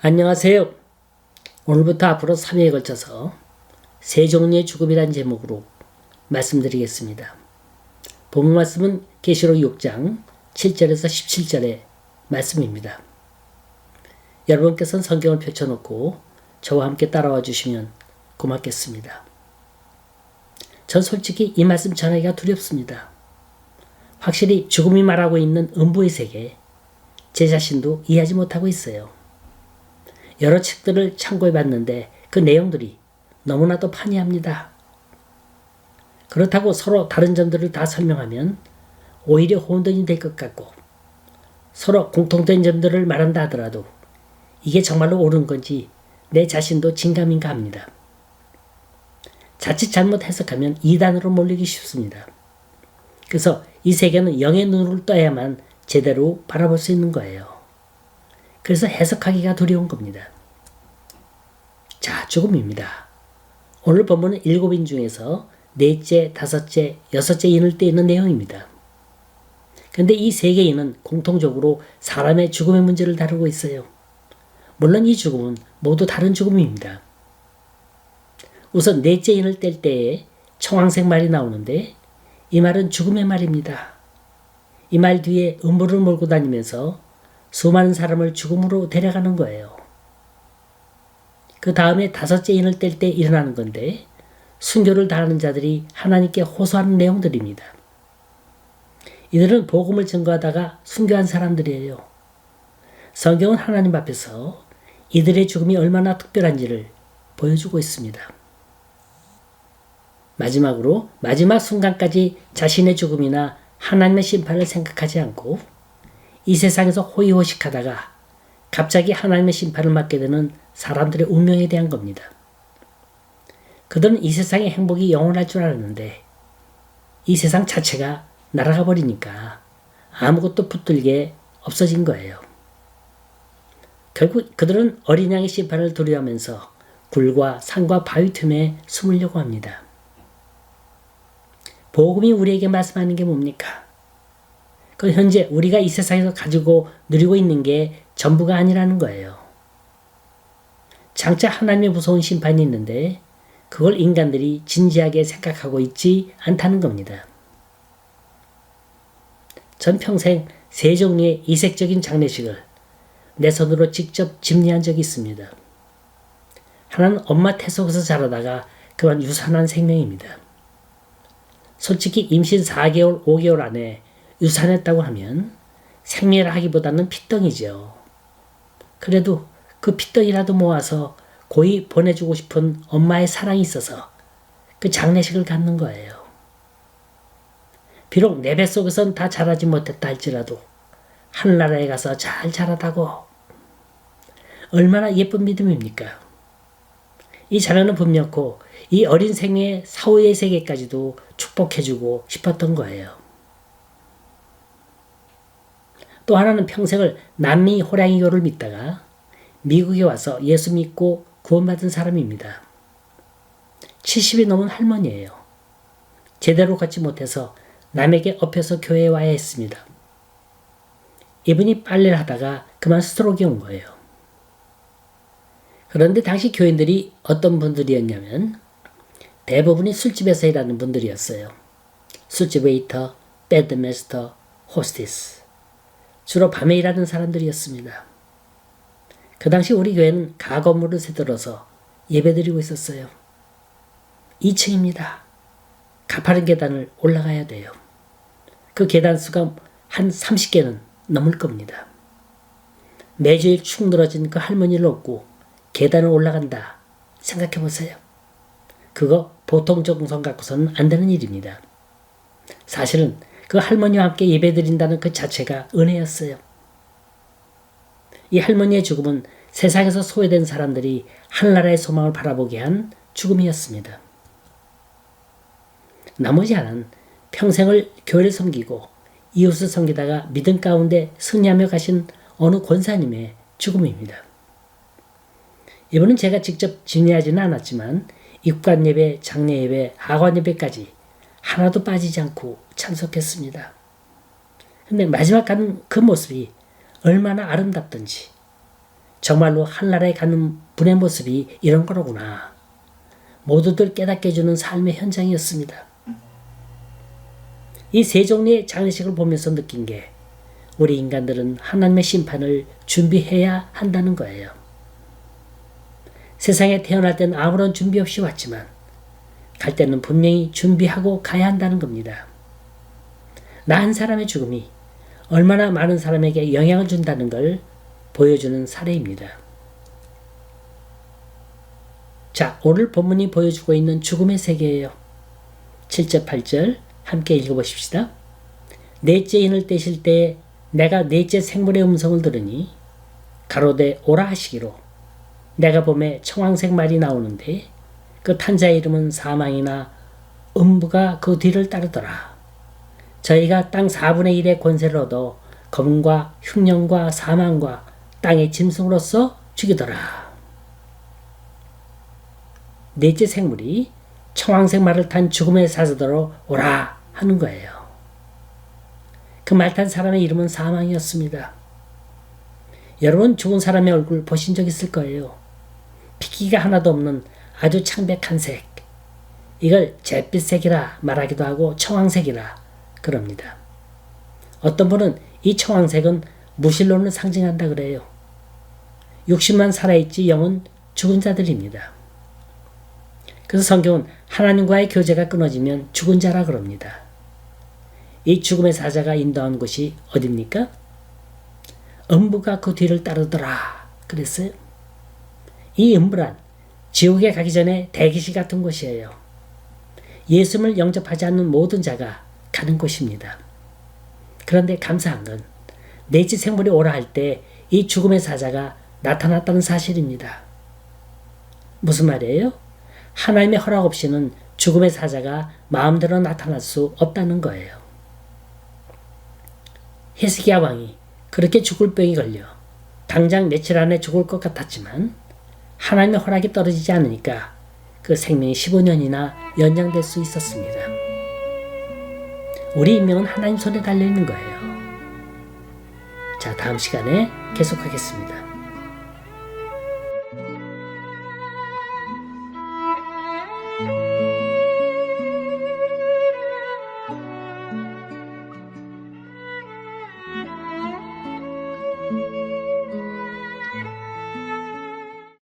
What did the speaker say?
안녕하세요. 오늘부터 앞으로 3회에 걸쳐서 세 종류의 죽음이란 제목으로 말씀드리겠습니다. 본 말씀은 계시록 6장 7절에서 17절의 말씀입니다. 여러분께서는 성경을 펼쳐놓고 저와 함께 따라와 주시면 고맙겠습니다. 전 솔직히 이 말씀 전하기가 두렵습니다. 확실히 죽음이 말하고 있는 음부의 세계, 제 자신도 이해하지 못하고 있어요. 여러 책들을 참고해 봤는데 그 내용들이 너무나도 판이합니다. 그렇다고 서로 다른 점들을 다 설명하면 오히려 혼돈이 될 것 같고 서로 공통된 점들을 말한다 하더라도 이게 정말로 옳은 건지 내 자신도 진감인가 합니다. 자칫 잘못 해석하면 이단으로 몰리기 쉽습니다. 그래서 이 세계는 영의 눈으로 떠야만 제대로 바라볼 수 있는 거예요. 그래서 해석하기가 두려운 겁니다. 자, 죽음입니다. 오늘 본문은 일곱 인 중에서 넷째, 다섯째, 여섯째 인을 떼는 내용입니다. 근데 이 세 개인은 공통적으로 사람의 죽음의 문제를 다루고 있어요. 물론 이 죽음은 모두 다른 죽음입니다. 우선 넷째 인을 뗄 때에 청황색 말이 나오는데 이 말은 죽음의 말입니다. 이 말 뒤에 음부를 몰고 다니면서 수많은 사람을 죽음으로 데려가는 거예요. 그 다음에 다섯째 인을 뗄 때 일어나는 건데 순교를 당하는 자들이 하나님께 호소하는 내용들입니다. 이들은 복음을 증거하다가 순교한 사람들이에요. 성경은 하나님 앞에서 이들의 죽음이 얼마나 특별한지를 보여주고 있습니다. 마지막으로 마지막 순간까지 자신의 죽음이나 하나님의 심판을 생각하지 않고 이 세상에서 호의호식하다가 갑자기 하나님의 심판을 맞게 되는 사람들의 운명에 대한 겁니다. 그들은 이 세상의 행복이 영원할 줄 알았는데 이 세상 자체가 날아가 버리니까 아무것도 붙들게 없어진 거예요. 결국 그들은 어린 양의 심판을 두려워하면서 굴과 산과 바위 틈에 숨으려고 합니다. 복음이 우리에게 말씀하는 게 뭡니까? 그 현재 우리가 이 세상에서 가지고 누리고 있는 게 전부가 아니라는 거예요. 장차 하나님의 무서운 심판이 있는데 그걸 인간들이 진지하게 생각하고 있지 않다는 겁니다. 전 평생 세 종류의 이색적인 장례식을 내 손으로 직접 집례한 적이 있습니다. 하나는 엄마 태 속에서 자라다가 그만 유산한 생명입니다. 솔직히 임신 4개월, 5개월 안에 유산했다고 하면 생리를 하기보다는 피덩이죠. 그래도 그 피덩이라도 모아서 고이 보내주고 싶은 엄마의 사랑이 있어서 그 장례식을 갖는 거예요. 비록 내 뱃속에선 다 자라지 못했다 할지라도 하늘나라에 가서 잘 자라다고 얼마나 예쁜 믿음입니까? 이 자녀는 분명코 이 어린 생의 사후의 세계까지도 축복해주고 싶었던 거예요. 또 하나는 평생을 남미 호랑이교를 믿다가 미국에 와서 예수 믿고 구원받은 사람입니다. 70이 넘은 할머니예요. 제대로 걷지 못해서 남에게 업혀서 교회에 와야 했습니다. 이분이 빨래를 하다가 그만 스트로크가 온 거예요. 그런데 당시 교인들이 어떤 분들이었냐면 대부분이 술집에서 일하는 분들이었어요. 술집 웨이터, 배드메스터, 호스티스. 주로 밤에 일하는 사람들이었습니다. 그 당시 우리 교회는 가건물을 세들어서 예배드리고 있었어요. 2층입니다. 가파른 계단을 올라가야 돼요. 그 계단 수가 한 30개는 넘을 겁니다. 매주일 축 늘어진 그 할머니를 업고 계단을 올라간다. 생각해 보세요. 그거 보통 정성 갖고서는 안 되는 일입니다. 사실은 그 할머니와 함께 예배드린다는 그 자체가 은혜였어요. 이 할머니의 죽음은 세상에서 소외된 사람들이 하늘나라의 소망을 바라보게 한 죽음이었습니다. 나머지 하나는 평생을 교회를 섬기고 이웃을 섬기다가 믿음 가운데 승리하며 가신 어느 권사님의 죽음입니다. 이분은 제가 직접 진례하지는 않았지만 입관 예배, 장례 예배, 하관 예배까지 하나도 빠지지 않고 참석했습니다. 근데 마지막 가는 그 모습이 얼마나 아름답던지 정말로 한나라에 가는 분의 모습이 이런 거로구나. 모두들 깨닫게 해주는 삶의 현장이었습니다. 이 세 종류의 장례식을 보면서 느낀 게 우리 인간들은 하나님의 심판을 준비해야 한다는 거예요. 세상에 태어날 땐 아무런 준비 없이 왔지만 갈 때는 분명히 준비하고 가야 한다는 겁니다. 나 한 사람의 죽음이 얼마나 많은 사람에게 영향을 준다는 걸 보여주는 사례입니다. 자, 오늘 본문이 보여주고 있는 죽음의 세계예요. 7절, 8절 함께 읽어보십시다. 넷째 인을 떼실 때 내가 넷째 생물의 음성을 들으니 가로되 오라 하시기로 내가 봄에 청황색 말이 나오는데 그 탄자의 이름은 사망이나 음부가 그 뒤를 따르더라. 저희가 땅 4분의 1의 권세를 얻어 검과 흉년과 사망과 땅의 짐승으로서 죽이더라. 넷째 생물이 청황색 말을 탄 죽음의 사자더러 오라 하는 거예요. 그 말 탄 사람의 이름은 사망이었습니다. 여러분 죽은 사람의 얼굴 보신 적 있을 거예요. 피기가 하나도 없는 아주 창백한 색. 이걸 잿빛색이라 말하기도 하고 청황색이라 그럽니다. 어떤 분은 이 청황색은 무신론을 상징한다 그래요. 육신만 살아있지 영은 죽은 자들입니다. 그래서 성경은 하나님과의 교제가 끊어지면 죽은 자라 그럽니다. 이 죽음의 사자가 인도한 곳이 어딥니까? 음부가 그 뒤를 따르더라 그랬어요. 이 음부란 지옥에 가기 전에 대기실 같은 곳이에요. 예수를 영접하지 않는 모든 자가 가는 곳입니다. 그런데 감사한 건 내지 생물이 오라 할 때 이 죽음의 사자가 나타났다는 사실입니다. 무슨 말이에요? 하나님의 허락 없이는 죽음의 사자가 마음대로 나타날 수 없다는 거예요. 헤스기야 왕이 그렇게 죽을 병이 걸려 당장 며칠 안에 죽을 것 같았지만 하나님의 허락이 떨어지지 않으니까 그 생명이 15년이나 연장될 수 있었습니다. 우리 인명은 하나님 손에 달려 있는 거예요. 자, 다음 시간에 계속하겠습니다.